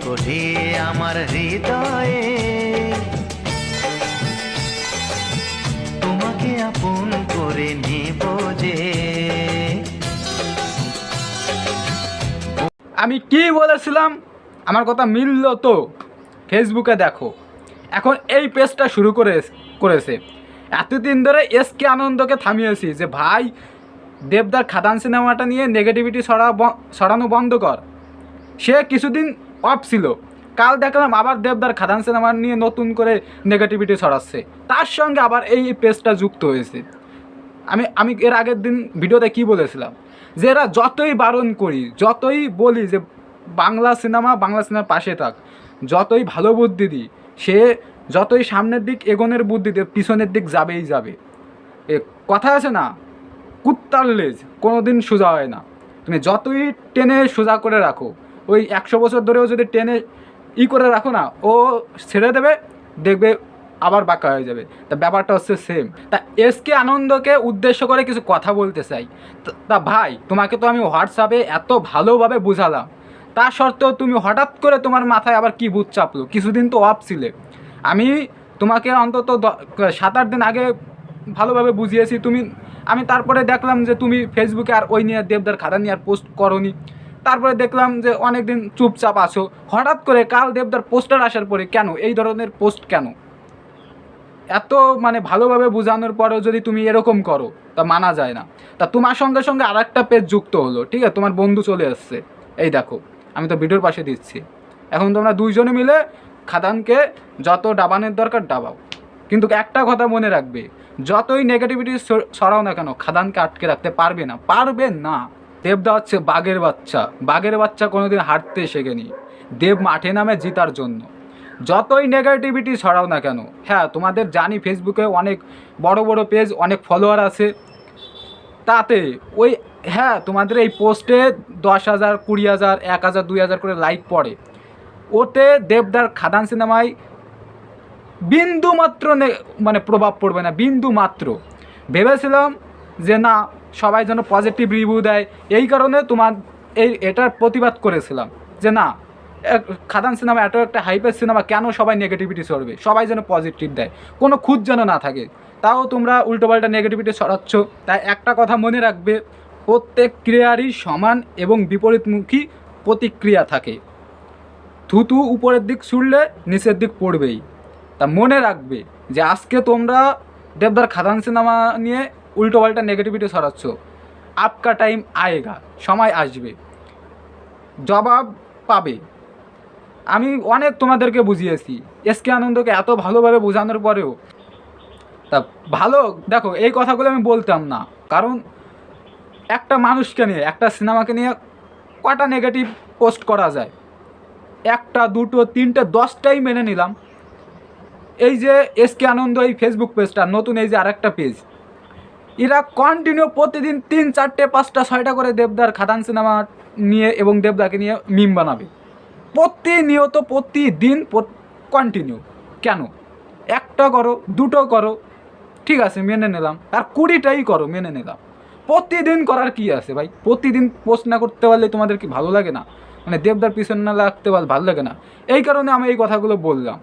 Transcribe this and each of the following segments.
নিকটে আমার হৃদয়ে তোমাকে আপন করে নেব যে আমি কি বলেছিলাম? আমার কথা মিলল তো। ফেসবুকে দেখো। এখন এই পেজটা শুরু করে, করেছে। এতদিন ধরে এস কে আনন্দকে থামিয়েছি যে, ভাই, দেবদার খাদান সিনেমাটা নিয়ে নেগেটিভিটি ছড়া ছড়ানো বন্ধ কর। সে কিছুদিন অফ ছিল। কাল দেখলাম আবার দেবদার খাদান সিনেমা নিয়ে নতুন করে নেগেটিভিটি ছড়াচ্ছে। তার সঙ্গে আবার এই পেজটা যুক্ত হয়েছে। আমি আমি এর আগের দিন ভিডিওতে কি বলেছিলাম? যে এরা যতই বারণ করি, যতই বলি যে বাংলা সিনেমা বাংলা সিনেমার পাশে থাক, যতই ভালো বুদ্ধি দিই, সে যতই সামনের দিক এগোনের বুদ্ধি দিয়ে পিছনের দিক যাবেই যাবে। এ কথা আছে না? কুত্তার লেজ কোনো দিন সোজা হয় না। তুমি যতই টেনে সোজা করে রাখো ওই একশো বছর ধরেও যদি টেনে ই করে রাখো না, ও ছেড়ে দেবে, দেখবে আবার বাঁকা হয়ে যাবে। তা ব্যাপারটা হচ্ছে সেম তা এসকে আনন্দকে উদ্দেশ্য করে কিছু কথা বলতে চাই। তা- ভাই, তোমাকে তো আমি হোয়াটসঅ্যাপে এত ভালোভাবে বুঝালাম। তা সত্ত্বেও তুমি হঠাৎ করে তোমার মাথায় আবার কি বুধ চাপলো? কিছুদিন তো অফ ছিলে। আমি তোমাকে অন্তত সাত আট দিন আগে ভালোভাবে বুঝিয়েছি। তুমি, আমি তারপরে দেখলাম যে তুমি ফেসবুকে আর ওই নিয়ে দেবদার খাতা নিয়ে আর পোস্ট করনি। তারপরে দেখলাম যে অনেক দিন চুপচাপ আছো। হঠাৎ করে কাল দেবদার পোস্টার আসার পরে কেন? এই ধরনের পোস্ট কেন? এত মানে ভালোভাবে বোঝানোর পরেও যদি তুমি এরকম করো, তা মানা যায় না। তা তোমার সঙ্গে সঙ্গে আর একটা পেজ যুক্ত হলো, ঠিক আছে? তোমার বন্ধু চলে আসছে। এই দেখো, আমি তো ভিডিওর পাশে দিচ্ছি। এখন তোমরা দুইজনে মিলে খাদানকে যত ডাবানের দরকার ডাবাও। কিন্তু একটা কথা মনে রাখবে, যতই নেগেটিভিটি সরাও না কেন, খাদানকে আটকে রাখতে পারবে না। পারবে না। দেবদা হচ্ছে বাঘের বাচ্চা। বাঘের বাচ্চা কোনোদিন হাঁটতে শেখেনি। দেব মাঠে নামে জিতার জন্য। যতই নেগেটিভিটি ছড়াও না কেন হ্যাঁ তোমাদের জানি ফেসবুকে অনেক বড় বড় পেজ অনেক ফলোয়ার আছে। তাতে ওই হ্যাঁ তোমাদের এই পোস্টে দশ হাজার, কুড়ি হাজার, এক হাজার, দুই হাজার করে লাইক পড়ে। ওতে দেবদার খাদান সিনেমায় বিন্দু মাত্র মানে প্রভাব পড়বে না বিন্দু মাত্র ভেবেছিলাম যে না, সবাই যেন পজিটিভ রিভিউ দেয়, এই কারণে তোমার এই এটার প্রতিবাদ করেছিলাম। যে না খাদান সিনেমা এত একটা হাইপের সিনেমা, কেন সবাই নেগেটিভিটি ছড়বে? সবাই যেন পজিটিভ দেয়। কোনো খুঁত যেন না থাকে। তাও তোমরা উল্টোপাল্টা নেগেটিভিটি ছড়াচ্ছ। তাই একটা কথা মনে রাখবে, প্রত্যেক ক্রিয়ারই সমান এবং বিপরীতমুখী প্রতিক্রিয়া থাকে। থুতু উপরের দিক ছুড়লে নিচের দিক পড়বেই। তা মনে রাখবে যে আজকে তোমরা দেবদার খাদান সিনেমা নিয়ে উল্টোপাল্টা নেগেটিভিটি ছড়াচ্ছ। আপকা টাইম আয়েগা, সময় আসবে। জবাব পাবে। আমি অনেক তোমাদেরকে বুঝিয়েছি। এস কে আনন্দকে এত ভালোভাবে বোঝানোর পরেও, তা ভালো, দেখো, এই কথাগুলো আমি বলতাম না। কারণ একটা মানুষকে নিয়ে, একটা সিনেমাকে নিয়ে কটা নেগেটিভ পোস্ট করা যায়? একটা, দুটো, তিনটে, দশটাই মেনে নিলাম। এই যে এস কে আনন্দ এই ফেসবুক পেজটা নতুন এই যে আরেকটা পেজ এরা কন্টিনিউ প্রতিদিন তিন, চারটে, পাঁচটা, ছয়টা করে দেবদার খাদান সিনেমা নিয়ে এবং দেবদাকে নিয়ে মিম বানাবে। প্রতিনিয়ত, প্রতিদিন কন্টিনিউ কেন? একটা করো, দুটো করো, ঠিক আছে, মেনে নিলাম। আর কুড়িটাই করো, মেনে নিলাম। প্রতিদিন করার কি আছে ভাই? প্রতিদিন পোস্ট না করতে পারলে তোমাদের কি ভালো লাগে না? মানে দেবদার পিছনে না লাগতে পারলে ভালো লাগে না। এই কারণে আমি এই কথাগুলো বললাম।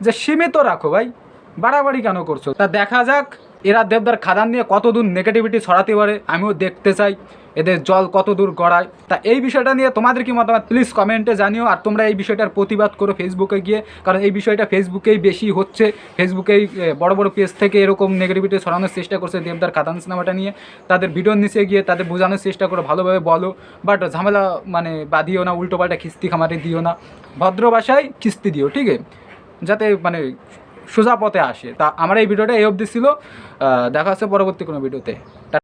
যে সীমিত রাখো ভাই। বাড়াবাড়ি কেন করছ? তা দেখা যাক। এরা দেবদার খাদান নিয়ে কত দূর নেগেটিভিটি ছড়াতে পারে আমিও দেখতে চাই। এদের জল কত দূর গড়ায়। তা এই বিষয়টা নিয়ে তোমাদের কি মতামত? প্লিজ কমেন্টে জানিও আর তোমরা এই বিষয়টার প্রতিবাদ করো ফেসবুকে গিয়ে। কারণ এই বিষয়টা ফেসবুকেই বেশি হচ্ছে। ফেসবুকেই বড় বড় পেজ থেকে এরকম নেগেটিভিটি ছড়ানোর চেষ্টা করছে দেবদার খাদান সিনেমাটা নিয়ে। তাদের ভিডিওর নিচে গিয়ে তাদের বোঝানোর চেষ্টা করো, ভালোভাবে বলো। বাট ঝামেলা মানে বাদিও না, উল্টোপাল্টা খিস্তি খামারে দিও না। ভদ্র ভাষায় খিস্তি দিও ঠিক আছে যাতে মানে সোজা পথে আসে। তা আমার এই ভিডিওটা এই অবধি ছিল। দেখা হচ্ছে পরবর্তী কোনো ভিডিওতে।